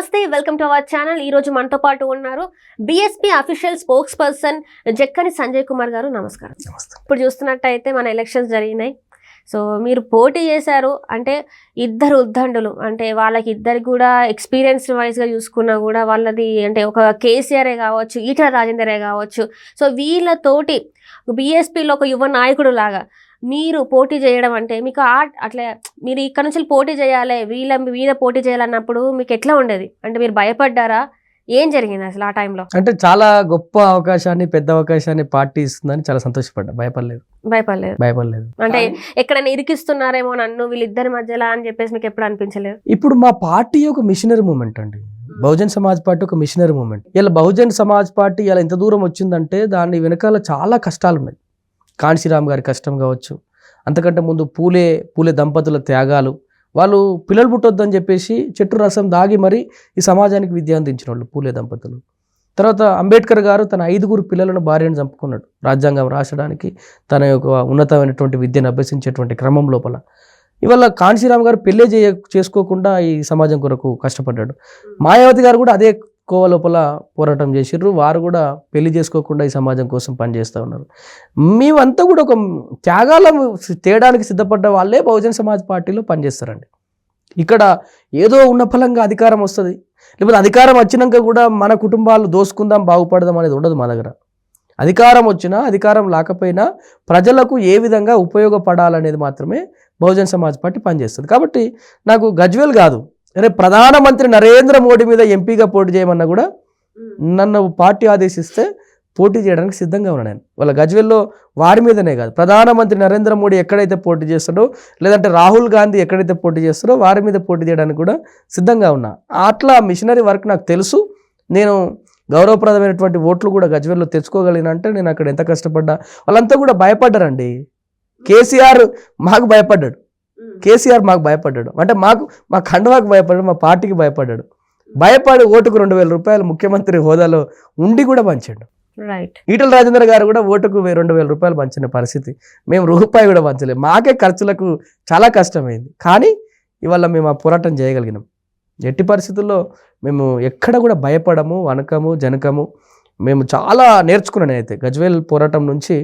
నమస్తే welcome to our channel. ఈ రోజు మనతో పాటు ఉన్నారు BSP official spokesperson Jakkani Sanjay Kumar గారు. నమస్కారం. ఇప్పుడు చూస్తున్నట్టయితే మన ఎలక్షన్స్ జరిగినాయి. సో మీరు పోటీ చేశారు అంటే ఇద్దరు ఉద్దండులు అంటే వాళ్ళకి ఇద్దరికి కూడా ఎక్స్పీరియన్స్ వైజ్గా చూసుకున్నా కూడా వాళ్ళది అంటే ఒక కేసీఆరే కావచ్చు ఈటల రాజేందరే కావచ్చు. సో వీళ్ళతోటి బీఎస్పీలో ఒక యువ నాయకుడు లాగా మీరు పోటీ చేయడం అంటే మీకు ఆ అట్లా మీరు ఇక్కడ నుంచి పోటీ చేయాలి వీళ్ళ మీద పోటీ చేయాలన్నప్పుడు మీకు ఎట్లా ఉండేది? అంటే మీరు భయపడ్డారా? ఏం జరిగింది అసలు ఆ టైంలో అంటే చాలా గొప్ప అవకాశాన్ని పెద్ద అవకాశాన్ని పార్టీ ఇస్తుందని చాలా సంతోషపడ్డా. భయపడలేదు. భయపడలేదు. భయపడలేదు. అంటే ఎక్కడైనా ఇరికిస్తున్నారేమో నన్ను వీళ్ళిద్దరి మధ్యలో అని చెప్పేసి మీకు ఎప్పుడు అనిపించలేదు? ఇప్పుడు మా పార్టీ ఒక మిషనరీ మూమెంట్ అండి. బహుజన్ సమాజ్ పార్టీ ఒక మిషనరీ మూమెంట్. ఇలా బహుజన్ సమాజ్ పార్టీ ఇలా ఎంత దూరం వచ్చిందంటే దాని వెనకాల చాలా కష్టాలు ఉన్నాయి కాంశీరామ్ గారి కష్టం కావచ్చు. అంతకంటే ముందు పూలే పూలే దంపతుల త్యాగాలు వాళ్ళు పిల్లలు పుట్టొద్దని చెప్పేసి చెట్టు రసం దాగి మరి ఈ సమాజానికి విద్య అందించిన వాళ్ళు పూలే దంపతులు. తర్వాత అంబేద్కర్ గారు తన ఐదుగురు పిల్లలను భార్యను చంపుకున్నాడు. రాజ్యాంగం రాసడానికి తన యొక్క ఉన్నతమైనటువంటి విద్యను అభ్యసించేటువంటి క్రమం లోపల. ఇవాళ కాంశీరామ్ గారు పెళ్ళే చేయ చేసుకోకుండా ఈ సమాజం కొరకు కష్టపడ్డాడు. మాయావతి గారు కూడా అదే కోవ లోపల పోరాటం చేసిర్రు. వారు కూడా పెళ్ళి చేసుకోకుండా ఈ సమాజం కోసం పనిచేస్తూ ఉన్నారు. మేమంతా కూడా ఒక త్యాగాల తేయడానికి సిద్ధపడ్డ వాళ్ళే బహుజన సమాజ్ పార్టీలో పనిచేస్తారండి. ఇక్కడ ఏదో ఉన్న ఫలంగా అధికారం వస్తుంది. లేకపోతే అధికారం వచ్చినాక కూడా మన కుటుంబాలు దోసుకుందాం బాగుపడదాం అనేది ఉండదు మా దగ్గర. అధికారం వచ్చినా అధికారం లేకపోయినా ప్రజలకు ఏ విధంగా ఉపయోగపడాలనేది మాత్రమే బహుజన్ సమాజ్ పార్టీ పనిచేస్తుంది. కాబట్టి నాకు గజ్వేల్ కాదు. రేపు ప్రధానమంత్రి నరేంద్ర మోడీ మీద ఎంపీగా పోటీ చేయమన్నా కూడా నన్ను పార్టీ ఆదేశిస్తే పోటీ చేయడానికి సిద్ధంగా ఉన్నాను నేను. వాళ్ళ గజ్వెల్లో వారి మీదనే కాదు. ప్రధానమంత్రి నరేంద్ర మోడీ ఎక్కడైతే పోటీ చేస్తాడో లేదంటే రాహుల్ గాంధీ ఎక్కడైతే పోటీ చేస్తాడో వారి మీద పోటీ చేయడానికి కూడా సిద్ధంగా ఉన్నా. అట్లా మిషనరీ వర్క్ నాకు తెలుసు. నేను గౌరవప్రదమైనటువంటి ఓట్లు కూడా గజ్వెల్లో తెచ్చుకోగలిగిన అంటే నేను అక్కడ ఎంత కష్టపడ్డా? వాళ్ళంతా కూడా భయపడ్డారండి. కేసీఆర్ మాకు భయపడ్డాడు. కేసీఆర్ మాకు భయపడ్డాడు. అంటే మాకు మా ఖండవాకు భయపడ్డాడు మా పార్టీకి భయపడ్డాడు. భయపడి ఓటుకు రెండు వేల రూపాయలు ముఖ్యమంత్రి హోదాలో ఉండి కూడా పంచాడు. రైట్ ఈటల రాజేంద్ర గారు కూడా ఓటుకు రెండు వేల రూపాయలు పంచిన పరిస్థితి. మేము రూపాయి కూడా పంచలేము మాకే ఖర్చులకు చాలా కష్టమైంది. కానీ ఇవాళ మేము ఆ పోరాటం చేయగలిగినాం. ఎట్టి పరిస్థితుల్లో మేము ఎక్కడ కూడా భయపడము వనకము జనకము. మేము చాలా నేర్చుకున్నాను నేనైతే. గజ్వేల్ పోరాటం నుంచి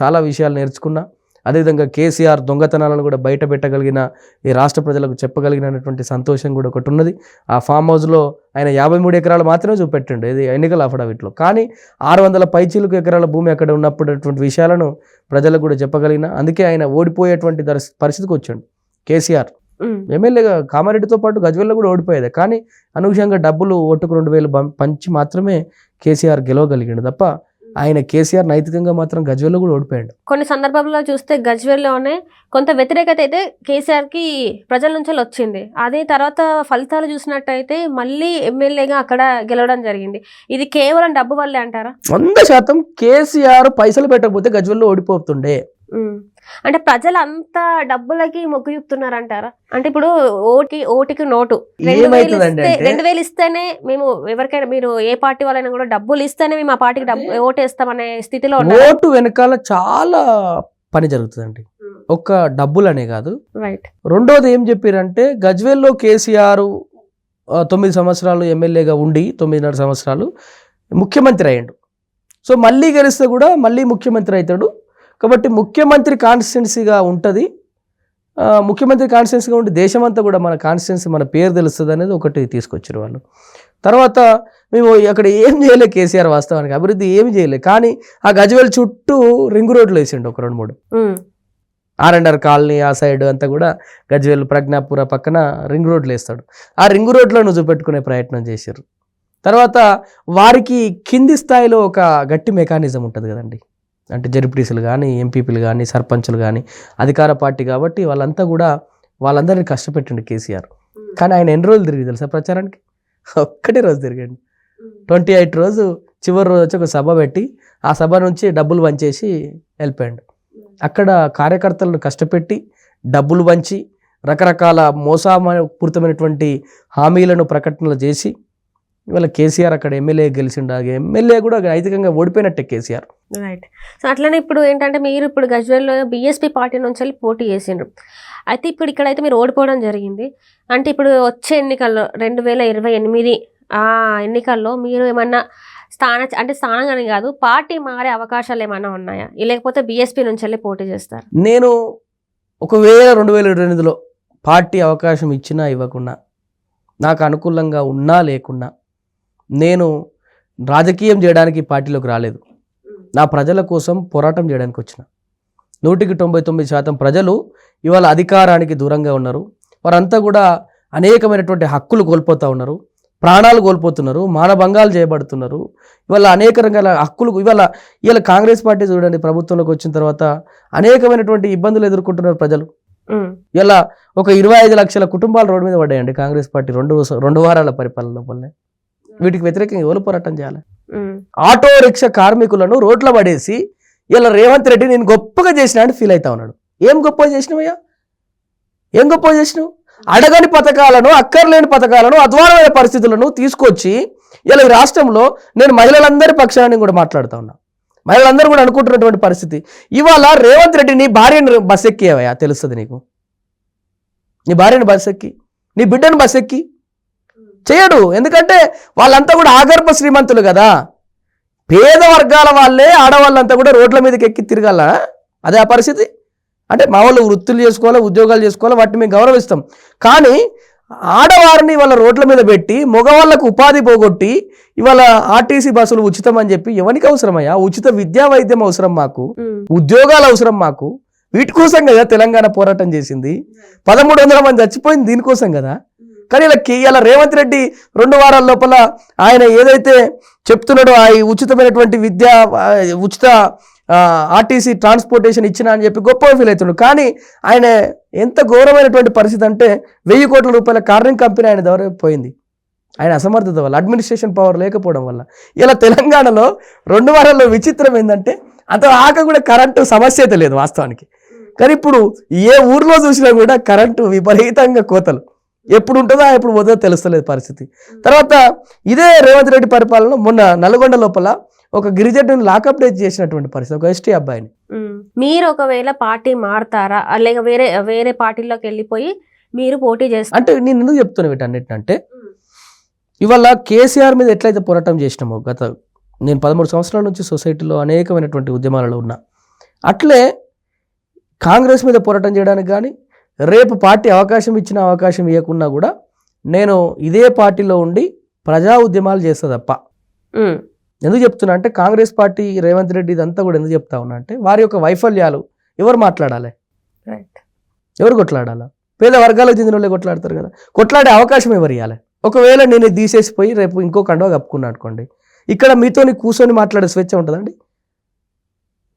చాలా విషయాలు నేర్చుకున్నా. అదేవిధంగా కేసీఆర్ దొంగతనాలను కూడా బయట పెట్టగలిగిన ఈ రాష్ట్ర ప్రజలకు చెప్పగలిగినటువంటి సంతోషం కూడా ఒకటి ఉన్నది. ఆ ఫామ్ హౌస్లో ఆయన యాభై మూడు ఎకరాలు మాత్రమే చూపెట్టిండు. ఇది ఎన్నికల అఫిడవిట్లో. కానీ ఆరు వందల పైచీలకు ఎకరాల భూమి అక్కడ ఉన్నప్పుడు విషయాలను ప్రజలకు కూడా చెప్పగలిగిన అందుకే ఆయన ఓడిపోయేటువంటి దర్శ- పరిస్థితికి వచ్చాడు కేసీఆర్. ఎమ్మెల్యేగా కామారెడ్డితో పాటు గజ్వెల్లో కూడా ఓడిపోయేది. కానీ అనూహ్యంగా డబ్బులు ఓటుకు రెండు వేలు పంచి మాత్రమే కేసీఆర్ గెలవగలిగాడు తప్ప ఆయన కేసీఆర్ నైతికంగా మాత్రం గజ్వెల్లో కూడా ఓడిపోయాడు. కొన్ని సందర్భాల్లో చూస్తే గజ్వేల్లోనే కొంత వ్యతిరేకత అయితే కేసీఆర్కి ప్రజల నుంచి వచ్చింది. అదే తర్వాత ఫలితాలు చూసినట్టయితే మళ్ళీ ఎమ్మెల్యేగా అక్కడ గెలవడం జరిగింది. ఇది కేవలం డబ్బు వల్లే అంటారా? వంద శాతం కేసీఆర్ పైసలు పెట్టకపోతే గజ్వెల్లో ఓడిపోతుండే. అంటే ప్రజలు అంత డబ్బులకి మొగ్గు చూపుతున్నారంటారా అంటే ఇప్పుడు ఓటి ఓటికి నోటు. రెండు వేలు ఏమైతుందండి ఇస్తే అంటే? రెండు వేలు ఇస్తేనే మేము ఎవరికైనా మీరు ఏ పార్టీ వాళ్ళైనా కూడా డబ్బులు ఇస్తేనే మేము ఆ పార్టీకి డబ్బు ఓటేస్తామనే స్థితిలో ఉన్నారు. ఓటు వెనకాల చాలా పని జరుగుతుందండి. ఒక్క డబ్బులనే కాదు. రైట్ రెండోది ఏం చెప్పారంటే గజ్వేల్లో కేసీఆర్ తొమ్మిది సంవత్సరాలు ఎమ్మెల్యేగా ఉండి తొమ్మిదిన్నర సంవత్సరాలు ముఖ్యమంత్రి అయ్యాడు. సో మళ్ళీ గెలిస్తే కూడా మళ్ళీ ముఖ్యమంత్రి అవుతాడు. కాబట్టి ముఖ్యమంత్రి కాన్స్టిట్యున్సీగా ఉంటుంది. ముఖ్యమంత్రి కాన్స్టిట్యున్సీగా ఉండి దేశమంతా కూడా మన కాన్స్టిట్యున్సీ మన పేరు తెలుస్తుంది అనేది ఒకటి తీసుకొచ్చారు వాళ్ళు. తర్వాత మేము అక్కడ ఏం చేయలే కేసీఆర్ వాస్తవానికి అభివృద్ధి ఏమి చేయలే కానీ ఆ గజ్వేల్ చుట్టూ రింగ్ రోడ్లు వేసిండు ఒక రెండు మూడు. ఉమ్. ఆర్ అండ్ ఆర్ కాలనీ ఆ సైడ్ అంతా కూడా గజ్వేల్ ప్రజ్ఞాపుర పక్కన రింగ్ రోడ్లు వేస్తాడు. ఆ రింగ్ రోడ్లను చూపెట్టుకునే ప్రయత్నం చేశారు. తర్వాత వారికి కింది స్థాయిలో ఒక గట్టి మెకానిజం ఉంటుంది కదండి. అంటే జడ్పీటీసీలు కానీ ఎంపీపీలు కానీ సర్పంచులు కానీ అధికార పార్టీ కాబట్టి వాళ్ళంతా కూడా వాళ్ళందరినీ కష్టపెట్టండి కేసీఆర్. కానీ ఆయన ఎన్ని రోజులు తిరిగి తెలుసా ప్రచారానికి? ఒక్కటే రోజు తిరిగండి. ట్వంటీ ఎయిట్ రోజు చివరి రోజు వచ్చి ఒక సభ పెట్టి ఆ సభ నుంచి డబ్బులు పంచేసి వెళ్ళిపోయాడు. అక్కడ కార్యకర్తలను కష్టపెట్టి డబ్బులు పంచి రకరకాల మోసపూరితమైనటువంటి హామీలను ప్రకటనలు చేసి ఇవాళ కేసీఆర్ అక్కడ ఎమ్మెల్యే గెలిచిండు ఆ ఎమ్మెల్యే కూడా నైతికంగా ఓడిపోయినట్టే కేసీఆర్. రైట్ సో అట్లనే ఇప్పుడు ఏంటంటే మీరు ఇప్పుడు గజ్వేల్లో బీఎస్పీ పార్టీ నుంచి వెళ్ళి పోటీ చేసిండ్రు. అయితే ఇప్పుడు ఇక్కడైతే మీరు ఓడిపోవడం జరిగింది. అంటే ఇప్పుడు వచ్చే ఎన్నికల్లో రెండు వేల ఇరవై ఎనిమిది ఆ ఎన్నికల్లో మీరు ఏమన్నా స్థాన అంటే స్థానం అని కాదు పార్టీ మారే అవకాశాలు ఏమైనా ఉన్నాయా? లేకపోతే బీఎస్పీ నుంచి వెళ్ళి పోటీ చేస్తారు? నేను ఒకవేళ రెండు వేల ఇరవై ఎనిమిదిలో పార్టీ అవకాశం ఇచ్చినా ఇవ్వకున్నా నాకు అనుకూలంగా ఉన్నా లేకున్నా నేను రాజకీయం చేయడానికి పార్టీలోకి రాలేదు. నా ప్రజల కోసం పోరాటం చేయడానికి వచ్చిన. నూటికి తొంభై తొమ్మిది శాతం ప్రజలు ఇవాళ అధికారానికి దూరంగా ఉన్నారు. వారంతా కూడా అనేకమైనటువంటి హక్కులు కోల్పోతూ ఉన్నారు. ప్రాణాలు కోల్పోతున్నారు. మానభంగాలు చేయబడుతున్నారు. ఇవాళ అనేక రకాల హక్కులు ఇవాళ ఇవాళ కాంగ్రెస్ పార్టీ చూడండి ప్రభుత్వంలోకి వచ్చిన తర్వాత అనేకమైనటువంటి ఇబ్బందులు ఎదుర్కొంటున్నారు ప్రజలు. ఇలా ఒక ఇరవై ఐదు లక్షల కుటుంబాలు రోడ్డు మీద పడ్డాయండి కాంగ్రెస్ పార్టీ రెండు రెండు వారాల పరిపాలన లోపలనే వీటికి వ్యతిరేకంగా ఎవరు పోరాటం చేయాలి? ఆటో రిక్షా కార్మికులను రోడ్ల పడేసి ఇలా రేవంత్ రెడ్డి నేను గొప్పగా చేసిన అని ఫీల్ అవుతా ఉన్నాడు. ఏం గొప్పగా చేసినవయ్యా ఏం గొప్పగా చేసినావు? అడగని పథకాలను అక్కర్లేని పథకాలను అధ్వానమైన పరిస్థితులను తీసుకొచ్చి ఇలా ఈ రాష్ట్రంలో నేను మహిళలందరి పక్షాన్ని కూడా మాట్లాడుతా ఉన్నా. మహిళలందరూ కూడా అనుకుంటున్నటువంటి పరిస్థితి. ఇవాళ రేవంత్ రెడ్డి నీ భార్యను బస్ ఎక్కేవయ్యా తెలుస్తుంది నీకు? నీ భార్యను బస్ ఎక్కి నీ బిడ్డను బస్ ఎక్కి చేయడు. ఎందుకంటే వాళ్ళంతా కూడా ఆగర్భ శ్రీమంతులు కదా. పేద వర్గాల వాళ్ళే ఆడవాళ్ళంతా కూడా రోడ్ల మీదకి ఎక్కి తిరగాల. అదే ఆ పరిస్థితి. అంటే మా వాళ్ళు వృత్తులు చేసుకోవాలి ఉద్యోగాలు చేసుకోవాలి వాటిని మేము గౌరవిస్తాం. కానీ ఆడవారిని ఇవాళ రోడ్ల మీద పెట్టి మగవాళ్ళకు ఉపాధి పోగొట్టి ఇవాళ ఆర్టీసీ బస్సులు ఉచితం అని చెప్పి ఎవరికి అవసరమయ్యా ఉచిత విద్యా వైద్యం అవసరం మాకు. ఉద్యోగాలు అవసరం మాకు. వీటి కోసం కదా తెలంగాణ పోరాటం చేసింది. పదమూడు వందల మంది చచ్చిపోయింది దీనికోసం కదా. కానీ ఇలా కే- ఇలా రేవంత్ రెడ్డి రెండు వారాల లోపల ఆయన ఏదైతే చెప్తున్నాడో ఆ ఉచితమైనటువంటి విద్య ఉచిత ఆర్టీసీ ట్రాన్స్పోర్టేషన్ ఇచ్చిన అని చెప్పి గొప్ప ఫీల్ అవుతున్నాడు. కానీ ఆయన ఎంత ఘోరమైనటువంటి పరిస్థితి అంటే వెయ్యి కోట్ల రూపాయల కార్నింగ్ కంపెనీ ఆయన ద్వారా పోయింది. ఆయన అసమర్థత వల్ల అడ్మినిస్ట్రేషన్ పవర్ లేకపోవడం వల్ల. ఇలా తెలంగాణలో రెండు వారాల్లో విచిత్రం ఏంటంటే అంత ఆక కూడా కరెంటు సమస్య అయితే లేదు వాస్తవానికి. కానీ ఇప్పుడు ఏ ఊర్లో చూసినా కూడా కరెంటు విపరీతంగా కోతలు. ఎప్పుడు ఉంటుందో ఎప్పుడు పోతుందో తెలుస్తలేదు పరిస్థితి. తర్వాత ఇదే రేవంత్ రెడ్డి పరిపాలన మొన్న నల్గొండ లోపల ఒక గిరిజనుని లాకప్ డేట్ చేసినటువంటి పరిస్థితి ఒక ఎస్టీ అబ్బాయిని. మీరు ఒకవేళ పార్టీ మారుతారా? లేక వేరే వేరే పార్టీలోకి వెళ్ళిపోయి మీరు పోటీ చేస్తారు అంటే నేను ఎందుకు చెప్తున్నా వీటన్నిటినంటే ఇవాళ కేసీఆర్ మీద ఎట్లయితే పోరాటం చేసినామో గత నేను పదమూడు సంవత్సరాల నుంచి సొసైటీలో అనేకమైనటువంటి ఉద్యమాలలో ఉన్నా అట్లే కాంగ్రెస్ మీద పోరాటం చేయడానికి కానీ రేపు పార్టీ అవకాశం ఇచ్చిన అవకాశం ఇవ్వకున్నా కూడా నేను ఇదే పార్టీలో ఉండి ప్రజా ఉద్యమాలు చేస్తా తప్ప. ఎందుకు చెప్తున్నా అంటే కాంగ్రెస్ పార్టీ రేవంత్ రెడ్డి ఇదంతా కూడా ఎందుకు చెప్తా ఉన్నా అంటే వారి యొక్క వైఫల్యాలు ఎవరు మాట్లాడాలి? రైట్ ఎవరు కొట్లాడాలా? పేద వర్గాలకు చెందిన వాళ్ళే కొట్లాడతారు కదా. కొట్లాడే అవకాశం ఎవరు ఇవ్వాలి ఒకవేళ నేను తీసేసిపోయి రేపు ఇంకో కండువా కప్పుకున్నా అనుకోండి. ఇక్కడ మీతోని కూర్చొని మాట్లాడే స్వేచ్ఛ ఉంటుందండి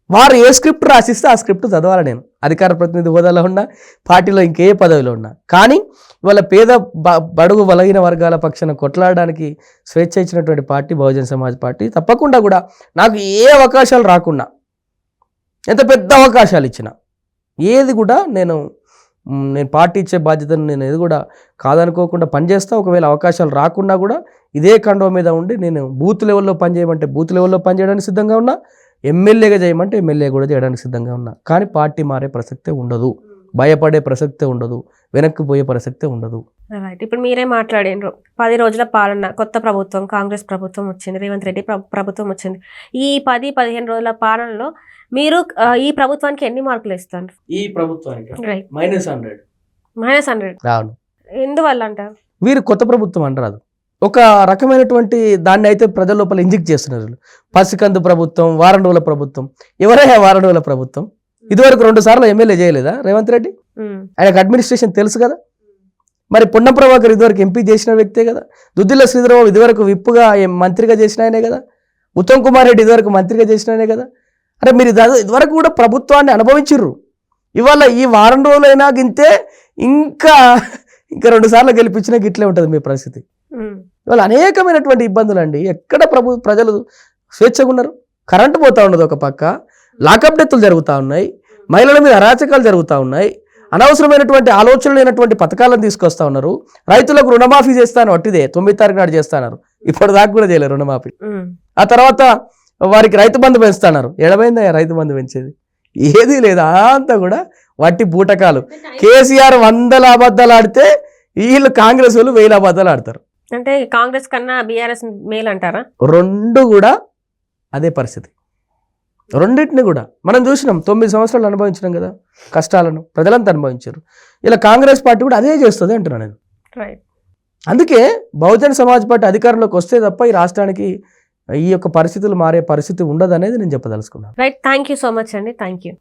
వారు ఏ స్క్రిప్ట్ రాసిస్తే ఆ స్క్రిప్ట్ చదవాలి నేను? అధికార ప్రతినిధి హోదాలో ఉన్నా పార్టీలో ఇంకే పదవిలో ఉన్నా. కానీ ఇవాళ పేద బ- బడుగు బలహీన వర్గాల పక్షాన కొట్లాడడానికి స్వేచ్ఛ ఇచ్చినటువంటి పార్టీ బహుజన్ సమాజ్ పార్టీ తప్పకుండా కూడా నాకు ఏ అవకాశాలు రాకుండా ఎంత పెద్ద అవకాశాలు ఇచ్చినా ఏది కూడా నేను నేను పార్టీ ఇచ్చే బాధ్యతను నేను ఏది కూడా కాదనుకోకుండా పనిచేస్తా ఒకవేళ అవకాశాలు రాకున్నా కూడా ఇదే కండవ మీద ఉండి నేను బూత్ లెవెల్లో పనిచేయమంటే బూత్ లెవెల్లో పనిచేయడానికి సిద్ధంగా ఉన్నా ఎమ్మెల్యేగా చేయమంటే ఎమ్మెల్యే కూడా చేయడానికి సిద్ధంగా ఉన్నా. కానీ పార్టీ మారే ప్రసక్తే ఉండదు. భయపడే ప్రసక్తే ఉండదు. వెనక్కి పోయే ప్రసక్తే ఉండదు. రైట్ ఇప్పుడు మీరే మాట్లాడినరు. పది రోజుల పాలన కొత్త ప్రభుత్వం కాంగ్రెస్ ప్రభుత్వం వచ్చింది రేవంత్ రెడ్డి ప్ర- ప్రభుత్వం వచ్చింది. ఈ పది పదిహేను రోజుల పాలనలో మీరు ఈ ప్రభుత్వానికి ఎన్ని మార్కులు ఇస్తారు ఈ ప్రభుత్వానికి right minus hundred. Minus hundred. అవును. ఎందువల్ల అంటారు? వీరు కొత్త ప్రభుత్వం అంటారు ఒక రకమైనటువంటి దాన్ని అయితే ప్రజల లోపల ఇంజెక్ట్ చేస్తున్నారు. పసికందు ప్రభుత్వం వారం రోజుల ప్రభుత్వం. ఎవరైనా వారం రోజుల ప్రభుత్వం? ఇదివరకు రెండు సార్లు ఎమ్మెల్యే చేయలేదా రేవంత్ రెడ్డి? ఆయనకు అడ్మినిస్ట్రేషన్ తెలుసు కదా? మరి పొన్నం ప్రభాకర్ ఇదివరకు ఎంపీ చేసిన వ్యక్తే కదా? దుద్దిల్ల శ్రీధరరావు ఇదివరకు విప్పుగా మంత్రిగా చేసిన ఆయనే కదా? ఉత్తమ్ కుమార్ రెడ్డి ఇదివరకు మంత్రిగా చేసిన ఆయనే కదా? అరే మీరు ఇది- ఇదివరకు కూడా ప్రభుత్వాన్ని అనుభవించిర్రు. ఇవాళ ఈ వారం రోజులైనా గింతే ఇంకా ఇంకా రెండు సార్లు గెలిపించినా గిట్లే ఉంటుంది మీ పరిస్థితి. ఇవాళ అనేకమైనటువంటి ఇబ్బందులు అండి ఎక్కడ ప్రభు ప్రజలు స్వేచ్ఛగా ఉన్నారు? కరెంటు పోతా ఉన్నది ఒక పక్క. లాకప్ డెత్తులు జరుగుతూ ఉన్నాయి. మహిళల మీద అరాచకాలు జరుగుతూ ఉన్నాయి. అనవసరమైనటువంటి ఆలోచనలు లేనటువంటి పథకాలను తీసుకొస్తా ఉన్నారు. రైతులకు రుణమాఫీ చేస్తాను వట్టిదే తొమ్మిది తారీఖు నాడు చేస్తాన్నారు ఇప్పుడు దాకా కూడా చేయలేరు రుణమాఫీ. ఆ తర్వాత వారికి రైతు బంధు పెంచుతున్నారు ఎడమైందా రైతు బంధు పెంచేది? ఏది లేదు అంతా కూడా వట్టి బూటకాలు. కేసీఆర్ వందల అబద్ధాలు ఆడితే వీళ్ళు కాంగ్రెస్ వాళ్ళు వేల అబద్ధాలు ఆడతారు. అంటే కాంగ్రెస్ కన్నా బీఆర్ఎస్ మేల్ అంటారా? రెండు కూడా అదే పరిస్థితి. రెండింటిని కూడా మనం చూసినాం తొమ్మిది సంవత్సరాలు అనుభవించినాం కదా కష్టాలను ప్రజలంతా అనుభవించారు. ఇలా కాంగ్రెస్ పార్టీ కూడా అదే చేస్తుంది అంటున్నాను నేను. రైట్ అందుకే బహుజన సమాజ్ పార్టీ అధికారంలోకి వస్తే తప్ప ఈ రాష్ట్రానికి ఈ యొక్క పరిస్థితులు మారే పరిస్థితి ఉండదు అనేది నేను చెప్పదలుచుకున్నాను. Right thank you so much అండి. Thank you